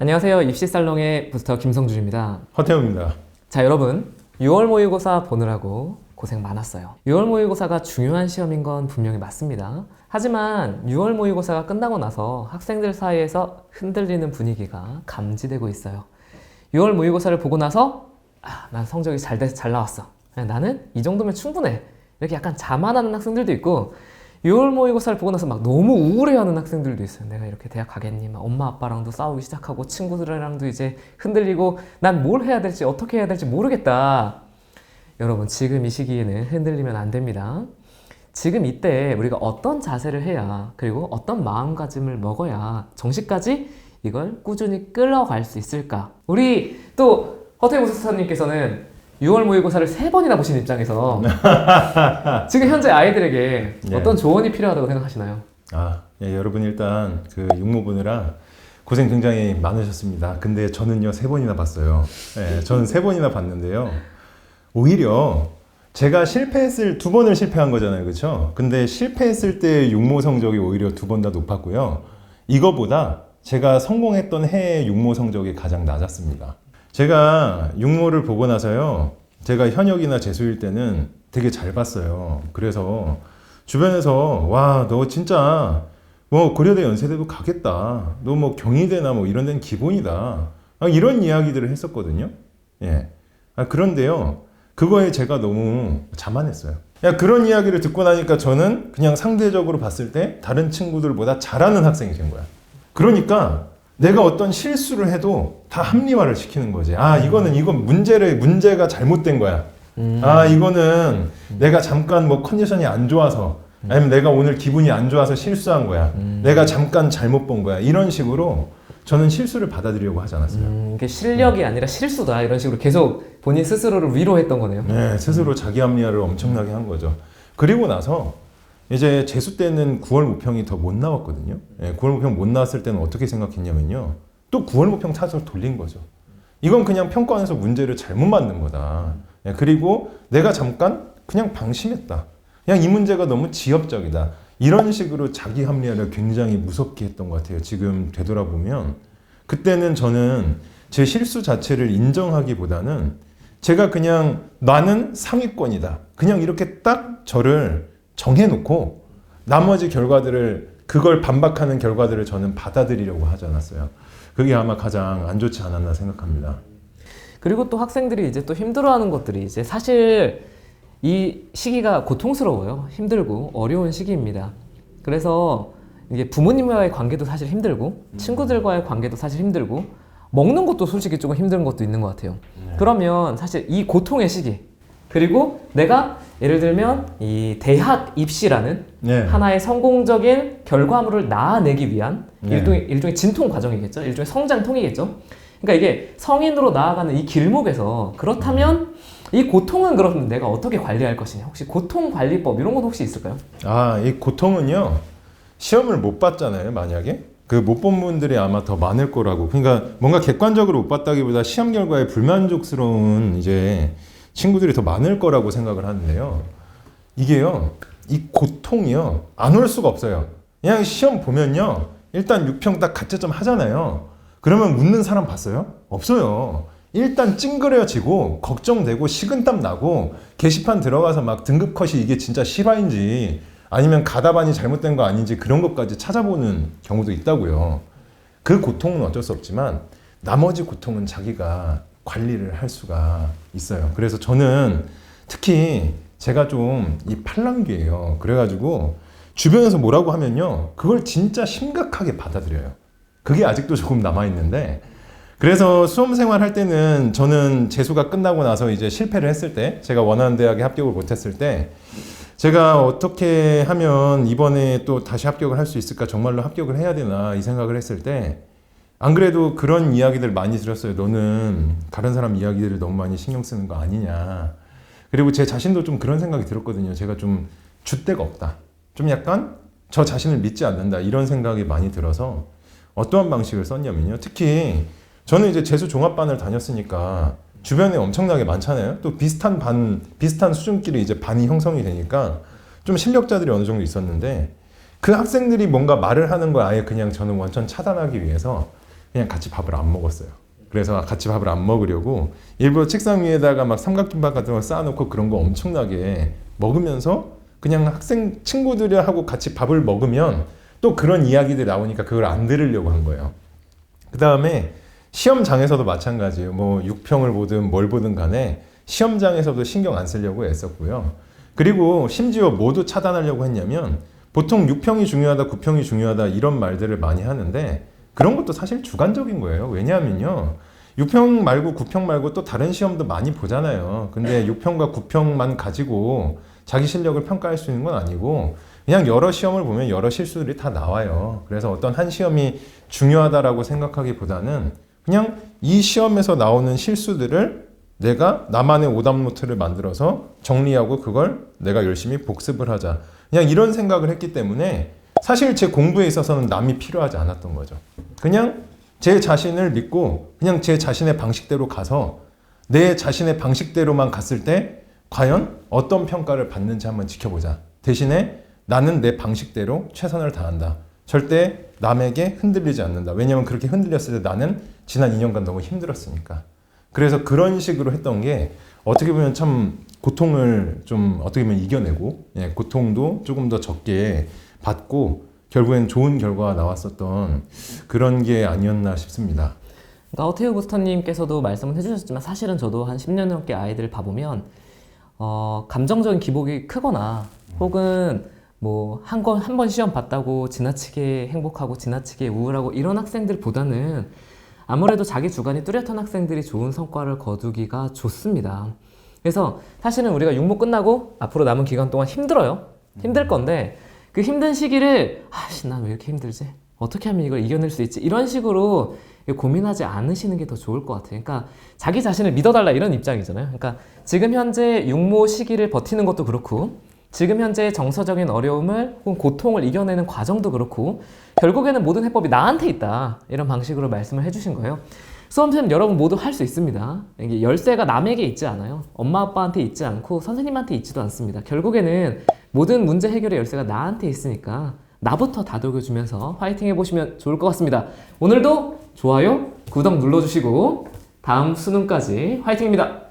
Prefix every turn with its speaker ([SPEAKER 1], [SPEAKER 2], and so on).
[SPEAKER 1] 안녕하세요. 입시살롱의 부스터 김성준입니다.
[SPEAKER 2] 허태웅입니다.
[SPEAKER 1] 자, 여러분. 6월 모의고사 보느라고 고생 많았어요. 6월 모의고사가 중요한 시험인 건 분명히 맞습니다. 하지만 6월 모의고사가 끝나고 나서 학생들 사이에서 흔들리는 분위기가 감지되고 있어요. 6월 모의고사를 보고 나서 아, 난 성적이 잘 돼서 잘 나왔어. 나는 이 정도면 충분해. 이렇게 약간 자만하는 학생들도 있고 6월 모의고사를 보고 나서 막 너무 우울해하는 학생들도 있어요. 내가 이렇게 대학 가겠니? 막 엄마 아빠랑도 싸우기 시작하고 친구들이랑도 이제 흔들리고 난 뭘 해야 될지 어떻게 해야 될지 모르겠다. 여러분 지금 이 시기에는 흔들리면 안 됩니다. 지금 이때 우리가 어떤 자세를 해야 그리고 어떤 마음가짐을 먹어야 정시까지 이걸 꾸준히 끌어갈 수 있을까? 우리 또 허태우 목사님께서는 6월 모의고사를 세 번이나 보신 입장에서 지금 현재 아이들에게
[SPEAKER 2] 예.
[SPEAKER 1] 어떤 조언이 필요하다고 생각하시나요?
[SPEAKER 2] 아, 예, 여러분 일단 그 육모 보느라 고생 굉장히 많으셨습니다. 근데 저는요 세 번이나 봤어요. 예, 저는 세 번이나 봤는데요. 오히려 제가 실패했을 두 번을 실패한 거잖아요, 그렇죠? 근데 실패했을 때 육모 성적이 오히려 두 번 다 높았고요. 이거보다 제가 성공했던 해의 육모 성적이 가장 낮았습니다. 제가 육모를 보고 나서요, 제가 현역이나 재수일 때는 되게 잘 봤어요. 그래서 주변에서 와, 너 진짜 뭐 고려대 연세대도 가겠다. 너 뭐 경희대나 뭐 이런 데는 기본이다. 아, 이런 이야기들을 했었거든요. 예. 아, 그런데요. 그거에 제가 너무 자만했어요. 야, 그런 이야기를 듣고 나니까 저는 그냥 상대적으로 봤을 때 다른 친구들보다 잘하는 학생이 된 거야. 그러니까 내가 어떤 실수를 해도 다 합리화를 시키는 거지. 아, 이거는 이건 문제를 문제가 잘못된 거야. 아, 이거는 내가 잠깐 뭐 컨디션이 안 좋아서 아니면 내가 오늘 기분이 안 좋아서 실수한 거야. 내가 잠깐 잘못 본 거야. 이런 식으로 저는 실수를 받아들이려고 하지 않았어요.
[SPEAKER 1] 음, 이게 실력이 아니라 실수다 이런 식으로 계속 본인 스스로를 위로했던 거네요.
[SPEAKER 2] 네, 스스로 자기 합리화를 엄청나게 한 거죠. 그리고 나서 이제 재수 때는 9월 모평이 더 못 나왔거든요. 예, 9월 모평 못 나왔을 때는 어떻게 생각했냐면요. 또 9월 모평 타서 돌린 거죠. 이건 그냥 평가원에서 문제를 잘못 만든 거다. 예, 그리고 내가 잠깐 그냥 방심했다. 그냥 이 문제가 너무 지엽적이다. 이런 식으로 자기 합리화를 굉장히 무섭게 했던 것 같아요. 지금 되돌아보면 그때는 저는 제 실수 자체를 인정하기보다는 제가 그냥 나는 상위권이다. 그냥 이렇게 딱 저를 정해놓고 나머지 결과들을 그걸 반박하는 결과들을 저는 받아들이려고 하지 않았어요. 그게 아마 가장 안 좋지 않았나 생각합니다.
[SPEAKER 1] 그리고 또 학생들이 이제 또 힘들어하는 것들이 이제 사실 이 시기가 고통스러워요. 힘들고 어려운 시기입니다. 그래서 이게 부모님과의 관계도 사실 힘들고 친구들과의 관계도 사실 힘들고 먹는 것도 솔직히 조금 힘든 것도 있는 것 같아요. 그러면 사실 이 고통의 시기 그리고 내가 예를 들면 이 대학 입시라는
[SPEAKER 2] 네.
[SPEAKER 1] 하나의 성공적인 결과물을 낳아내기 위한
[SPEAKER 2] 네.
[SPEAKER 1] 일종의, 일종의 진통 과정이겠죠. 일종의 성장통이겠죠. 그러니까 이게 성인으로 나아가는 이 길목에서 그렇다면 이 고통은 그럼 내가 어떻게 관리할 것이냐. 혹시 고통 관리법 이런 건 혹시 있을까요?
[SPEAKER 2] 아, 이 고통은요. 시험을 못 봤잖아요, 만약에. 그 못 본 분들이 아마 더 많을 거라고. 그러니까 뭔가 객관적으로 못 봤다기보다 시험 결과에 불만족스러운 이제 친구들이 더 많을 거라고 생각을 하는데요. 이게요. 이 고통이요. 안 올 수가 없어요. 그냥 시험 보면요. 일단 6평 딱 가채점 하잖아요. 그러면 묻는 사람 봤어요? 없어요. 일단 찡그려지고 걱정되고 식은땀 나고 게시판 들어가서 막 등급 컷이 이게 진짜 실화인지 아니면 가다반이 잘못된 거 아닌지 그런 것까지 찾아보는 경우도 있다고요. 그 고통은 어쩔 수 없지만 나머지 고통은 자기가 관리를 할 수가 있어요. 그래서 저는 특히 제가 좀 이 팔랑귀예요. 그래가지고 주변에서 뭐라고 하면요, 그걸 진짜 심각하게 받아들여요. 그게 아직도 조금 남아 있는데 그래서 수험 생활 할 때는 저는 재수가 끝나고 나서 이제 실패를 했을 때 제가 원하는 대학에 합격을 못했을 때 제가 어떻게 하면 이번에 또 다시 합격을 할 수 있을까 정말로 합격을 해야 되나 이 생각을 했을 때 안 그래도 그런 이야기들 많이 들었어요. 너는 다른 사람 이야기들을 너무 많이 신경 쓰는 거 아니냐. 그리고 제 자신도 좀 그런 생각이 들었거든요. 제가 좀 줏대가 없다. 좀 약간 저 자신을 믿지 않는다. 이런 생각이 많이 들어서 어떠한 방식을 썼냐면요. 특히 저는 이제 재수 종합반을 다녔으니까 주변에 엄청나게 많잖아요. 또 비슷한 반, 비슷한 수준끼리 이제 반이 형성이 되니까 좀 실력자들이 어느 정도 있었는데 그 학생들이 뭔가 말을 하는 걸 아예 그냥 저는 완전 차단하기 위해서 그냥 같이 밥을 안 먹었어요. 그래서 같이 밥을 안 먹으려고 일부러 책상 위에다가 막 삼각김밥 같은 거 쌓아놓고 그런 거 엄청나게 먹으면서 그냥 학생 친구들하고 같이 밥을 먹으면 또 그런 이야기들이 나오니까 그걸 안 들으려고 한 거예요. 그 다음에 시험장에서도 마찬가지예요. 뭐 6평을 보든 뭘 보든 간에 시험장에서도 신경 안 쓰려고 애썼고요. 그리고 심지어 모두 차단하려고 했냐면 보통 6평이 중요하다, 9평이 중요하다 이런 말들을 많이 하는데 그런 것도 사실 주관적인 거예요. 왜냐하면요. 6평 말고 9평 말고 또 다른 시험도 많이 보잖아요. 근데 6평과 9평만 가지고 자기 실력을 평가할 수 있는 건 아니고 그냥 여러 시험을 보면 여러 실수들이 다 나와요. 그래서 어떤 한 시험이 중요하다라고 생각하기보다는 그냥 이 시험에서 나오는 실수들을 내가 나만의 오답 노트를 만들어서 정리하고 그걸 내가 열심히 복습을 하자. 그냥 이런 생각을 했기 때문에 사실 제 공부에 있어서는 남이 필요하지 않았던 거죠. 그냥 제 자신을 믿고 그냥 제 자신의 방식대로 가서 내 자신의 방식대로만 갔을 때 과연 어떤 평가를 받는지 한번 지켜보자. 대신에 나는 내 방식대로 최선을 다한다. 절대 남에게 흔들리지 않는다. 왜냐하면 그렇게 흔들렸을 때 나는 지난 2년간 너무 힘들었으니까. 그래서 그런 식으로 했던 게 어떻게 보면 참 고통을 좀 어떻게 보면 이겨내고 예, 고통도 조금 더 적게 받고 결국엔 좋은 결과가 나왔었던 그런 게 아니었나 싶습니다.
[SPEAKER 1] 그러니까 어태우 부스터님께서도 말씀을 해주셨지만 사실은 저도 한 10년 넘게 아이들을 봐보면 어, 감정적인 기복이 크거나 혹은 뭐한번한번 시험 봤다고 지나치게 행복하고 지나치게 우울하고 이런 학생들보다는 아무래도 자기 주관이 뚜렷한 학생들이 좋은 성과를 거두기가 좋습니다. 그래서 사실은 우리가 육모 끝나고 앞으로 남은 기간 동안 힘들어요. 힘들 건데 그 힘든 시기를 아씨 난 왜 이렇게 힘들지? 어떻게 하면 이걸 이겨낼 수 있지? 이런 식으로 고민하지 않으시는 게 더 좋을 것 같아요. 그러니까 자기 자신을 믿어달라 이런 입장이잖아요. 그러니까 지금 현재 육모 시기를 버티는 것도 그렇고 지금 현재 정서적인 어려움을 혹은 고통을 이겨내는 과정도 그렇고 결국에는 모든 해법이 나한테 있다 이런 방식으로 말씀을 해주신 거예요. 수험생 여러분 모두 할 수 있습니다. 이게 열쇠가 남에게 있지 않아요. 엄마 아빠한테 있지 않고 선생님한테 있지도 않습니다. 결국에는 모든 문제 해결의 열쇠가 나한테 있으니까 나부터 다독여주면서 화이팅 해보시면 좋을 것 같습니다. 오늘도 좋아요, 구독 눌러주시고 다음 수능까지 화이팅입니다.